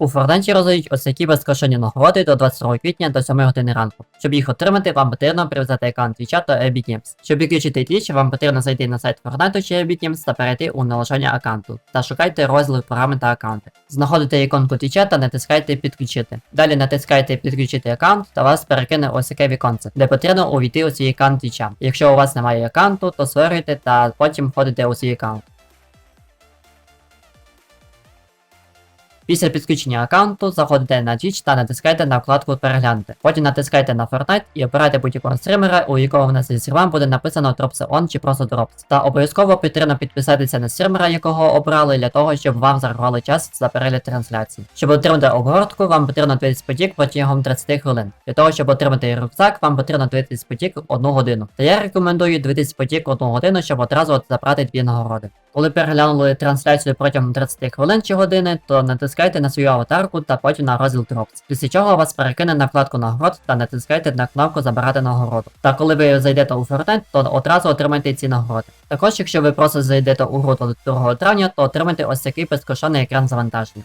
У Fortnite роздають ось такі безкоштовні нагороди до 22 квітня до 7 години ранку. Щоб їх отримати, вам потрібно прив'язати аккаунт Твіча та Epic Games. Щоб відключити Twitch, вам потрібно зайти на сайт Fortnite чи Epic Games та перейти у налаштування аккаунту та шукайте розділ програми та аккаунти. Знаходите іконку Твіча та натискайте підключити. Далі натискайте підключити аккаунт та вас перекине ось таке віконце, де потрібно увійти у свій аккаунт Твіча. Якщо у вас немає аккаунту, то створюйте та потім входите у свій аккаунт. Після підключення аккаунту заходите на Twitch та натискайте на вкладку Переглянути. Потім натискайте на Fortnite і обирайте будь-якого стримера, у якого в нас зі буде написано Drops On чи просто Drops. Та обов'язково потрібно підписатися на стримера, якого обрали, для того, щоб вам зарахували час за перегляд трансляції. Щоб отримати обгортку, вам потрібно дивитись потік протягом 30 хвилин. Для того, щоб отримати рюкзак, вам потрібно дивитись потік 1 годину. Та я рекомендую дивитись потік 1 годину, щоб одразу забрати дві нагороди. Коли переглянули трансляцію протягом 30 хвилин чи години, то натискайте на свою аватарку та потім на розділ Drops. Після чого вас перекине на вкладку нагород та натискайте на кнопку Забирати нагороду. Та коли ви зайдете у Fortnite, то одразу отримайте ці нагороди. Також, якщо ви просто зайдете у гру до 2 травня, то отримайте ось такий безкоштовний екран завантаження.